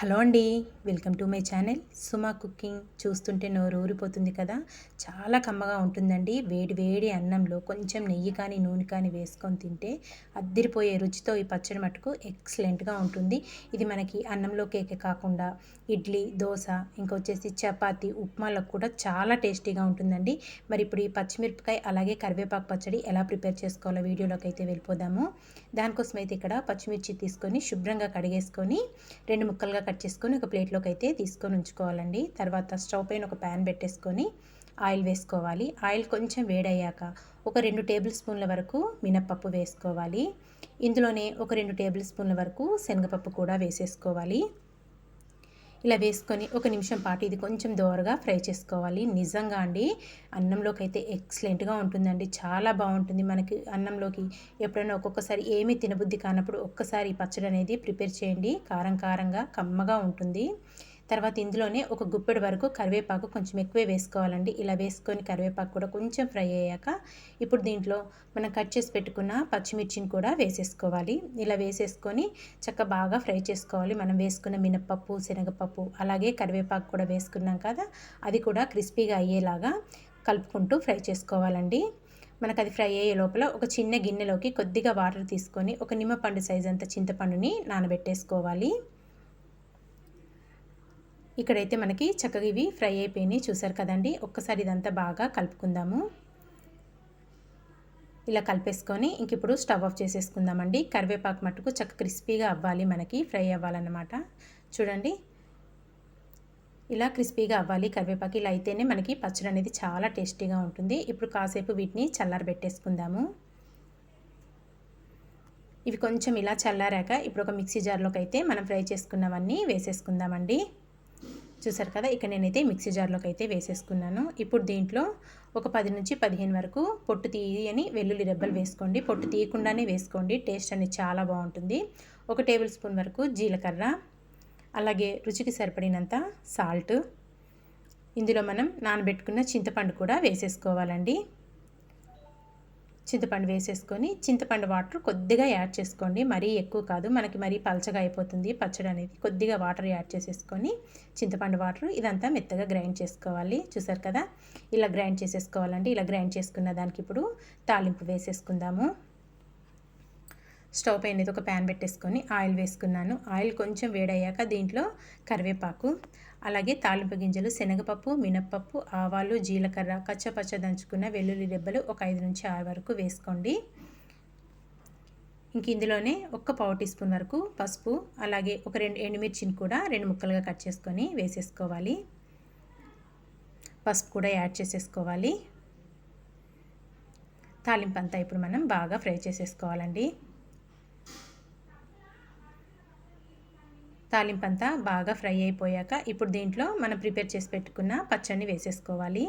Hello అండి welcome to my channel. Suma cooking చూస్తుంటే నోరు ఊరిపోతుంది కదా? చాలా కమ్మగా ఉంటుందండి. వేడి వేడి అన్నంలో కొంచెం నెయ్యి కానీ నూనె కానీ వేసుకొని తింటే అద్దిరిపోయే రుచితో ఈ పచ్చడి మటుకు ఎక్సలెంట్గా ఉంటుంది. ఇది మనకి అన్నంలో కేకే కాకుండా ఇడ్లీ దోశ ఇంకొచ్చేసి చపాతి ఉప్మాలకు కూడా చాలా టేస్టీగా ఉంటుందండి. మరి ఇప్పుడు ఈ పచ్చిమిరపకాయ అలాగే కరివేపాకు పచ్చడి ఎలా ప్రిపేర్ చేసుకోవాలో వీడియోలోకి అయితే వెళ్ళిపోదాము. దానికోసం అయితే ఇక్కడ పచ్చిమిర్చి తీసుకొని శుభ్రంగా కడిగేసుకొని రెండు ముక్కలుగా కట్ చేసుకొని ఒక ప్లేట్లోకి అయితే తీసుకొని ఉంచుకోవాలండి. తర్వాత స్టవ్ పైన ఒక ప్యాన్ పెట్టేసుకొని ఆయిల్ వేసుకోవాలి. ఆయిల్ కొంచెం వేడయ్యాక ఒక రెండు టేబుల్ స్పూన్ల వరకు మినప్పప్పు వేసుకోవాలి. ఇందులోనే ఒక రెండు టేబుల్ స్పూన్ల వరకు శనగపప్పు కూడా వేసేసుకోవాలి. ఇలా వేసుకొని ఒక నిమిషం పాటు ఇది కొంచెం దోరగా ఫ్రై చేసుకోవాలి. నిజంగా అండి అన్నంలోకి అయితే ఎక్సలెంట్గా ఉంటుందండి. చాలా బాగుంటుంది మనకి అన్నంలోకి ఎప్పుడైనా ఒక్కొక్కసారి ఏమీ తినబుద్ధి కానప్పుడు ఒక్కసారి పచ్చడి అనేది ప్రిపేర్ చేయండి. కారం కారంగా కమ్మగా ఉంటుంది. తర్వాత ఇందులోనే ఒక గుప్పెడు వరకు కరివేపాకు కొంచెం ఎక్కువే వేసుకోవాలండి. ఇలా వేసుకొని కరివేపాకు కూడా కొంచెం ఫ్రై అయ్యాక ఇప్పుడు దీంట్లో మనం కట్ చేసి పెట్టుకున్న పచ్చిమిర్చిని కూడా వేసేసుకోవాలి. ఇలా వేసేసుకొని చక్క బాగా ఫ్రై చేసుకోవాలి. మనం వేసుకున్న మినప్పప్పు శనగపప్పు అలాగే కరివేపాకు కూడా వేసుకున్నాం కదా అది కూడా క్రిస్పీగా అయ్యేలాగా కలుపుకుంటూ ఫ్రై చేసుకోవాలండి. మనకు అది ఫ్రై అయ్యే లోపల ఒక చిన్న గిన్నెలోకి కొద్దిగా వాటర్ తీసుకొని ఒక నిమ్మపండు సైజ్ అంత చింతపండుని నానబెట్టేసుకోవాలి. ఇక్కడైతే మనకి చక్కగా ఇవి ఫ్రై అయిపోయినాయి. చూసారు కదండి? ఒక్కసారి ఇదంతా బాగా కలుపుకుందాము. ఇలా కలిపేసుకొని ఇంక ఇప్పుడు స్టవ్ ఆఫ్ చేసేసుకుందామండి. కరివేపాకు మట్టుకు చక్క క్రిస్పీగా అవ్వాలి మనకి ఫ్రై అవ్వాలన్నమాట. చూడండి. ఇలా క్రిస్పీగా అవ్వాలి కరివేపాకు. ఇలా అయితేనే మనకి పచ్చడి అనేది చాలా టేస్టీగా ఉంటుంది. ఇప్పుడు కాసేపు వీటిని చల్లారబెట్టేసుకుందాము. ఇవి కొంచెం ఇలా చల్లారాక ఇప్పుడు ఒక మిక్సీ జార్లోకి అయితే మనం ఫ్రై చేసుకున్నవన్నీ వేసేసుకుందామండి. చూసారు కదా ఇక్కడ నేనైతే మిక్సీ జార్లోకి అయితే వేసేసుకున్నాను. ఇప్పుడు దీంట్లో ఒక పది నుంచి పదిహేను వరకు పొట్టు తీయని వెల్లుల్లి రెబ్బలు వేసుకోండి. పొట్టు తీయకుండానే వేసుకోండి టేస్ట్ అనేది చాలా బాగుంటుంది. ఒక టేబుల్ స్పూన్ వరకు జీలకర్ర అలాగే రుచికి సరిపడినంత సాల్ట్. ఇందులో మనం నానబెట్టుకున్న చింతపండు కూడా వేసేసుకోవాలండి. చింతపండు వేసేసుకొని చింతపండు వాటర్ కొద్దిగా యాడ్ చేసుకోండి. మరీ ఎక్కువ కాదు మనకి మరీ పలచగా అయిపోతుంది పచ్చడి అనేది. కొద్దిగా వాటర్ యాడ్ చేసేసుకొని చింతపండు వాటర్ ఇదంతా మెత్తగా గ్రైండ్ చేసుకోవాలి. చూసారు కదా? ఇలా గ్రైండ్ చేసేసుకోవాలండి ఇలా గ్రైండ్ చేసుకున్న దానికి ఇప్పుడు తాలింపు వేసేసుకుందాము. స్టవ్ పైన ఒక ప్యాన్ పెట్టేసుకొని ఆయిల్ వేసుకున్నాను. ఆయిల్ కొంచెం వేడయ్యాక దీంట్లో కరివేపాకు అలాగే తాలింపు గింజలు శనగపప్పు మినప్పప్పు ఆవాలు జీలకర్ర కచ్చపచ్చ దంచుకున్న వెల్లుల్లి రెబ్బలు ఒక ఐదు నుంచి ఆరు వరకు వేసుకోండి. ఇంక ఇందులోనే ఒక్క పావు టీ స్పూన్ వరకు పసుపు అలాగే ఒక రెండు ఎండుమిర్చిని కూడా రెండు ముక్కలుగా కట్ చేసుకొని వేసేసుకోవాలి. పసుపు కూడా యాడ్ చేసేసుకోవాలి. తాలింపు అంతా ఇప్పుడు మనం బాగా ఫ్రై చేసేసుకోవాలండి. తాలింపంతా బాగా ఫ్రై అయిపోయాక ఇప్పుడు దీంట్లో మనం ప్రిపేర్ చేసి పెట్టుకున్న పచ్చడిని వేసేసుకోవాలి.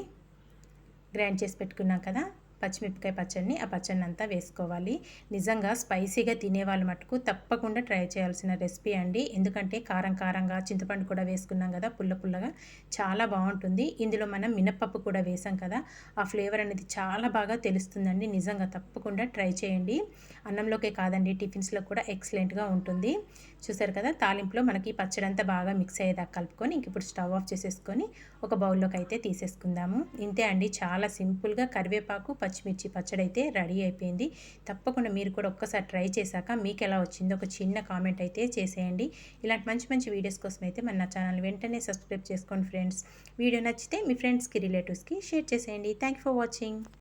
గ్రైండ్ చేసి పెట్టుకున్నాం కదా? పచ్చిమిరపకాయ పచ్చడిని ఆ పచ్చడిని అంతా వేసుకోవాలి. నిజంగా స్పైసీగా తినేవాళ్ళు మటుకు తప్పకుండా ట్రై చేయాల్సిన రెసిపీ అండి. ఎందుకంటే కారం కారంగా చింతపండు కూడా వేసుకున్నాం కదా పుల్ల పుల్లగా చాలా బాగుంటుంది. ఇందులో మనం మినప్పప్పు కూడా వేసాం కదా ఆ ఫ్లేవర్ అనేది చాలా బాగా తెలుస్తుందండి. నిజంగా తప్పకుండా ట్రై చేయండి. అన్నంలోకే కాదండి టిఫిన్స్లో కూడా ఎక్సలెంట్గా ఉంటుంది. చూసారు కదా తాలింపులో మనకి పచ్చడి అంతా బాగా మిక్స్ అయ్యేదాకా కలుపుకొని ఇంక ఇప్పుడు స్టవ్ ఆఫ్ చేసేసుకొని ఒక బౌల్లోకి అయితే తీసేసుకుందాము. ఇంతే అండి చాలా సింపుల్గా కరివేపాకు పచ్చిమిర్చి పచ్చడి అయితే రెడీ అయిపోయింది. తప్పకుండా మీరు కూడా ఒక్కసారి ట్రై చేశాక మీకు ఎలా వచ్చిందో ఒక చిన్న కామెంట్ అయితే చేసేయండి. ఇలాంటి మంచి మంచి వీడియోస్ కోసం అయితే మన నా ఛానల్ వెంటనే సబ్స్క్రైబ్ చేసుకోండి ఫ్రెండ్స్. వీడియో నచ్చితే మీ ఫ్రెండ్స్కి రిలేటివ్స్కి షేర్ చేసేయండి. Thank for watching.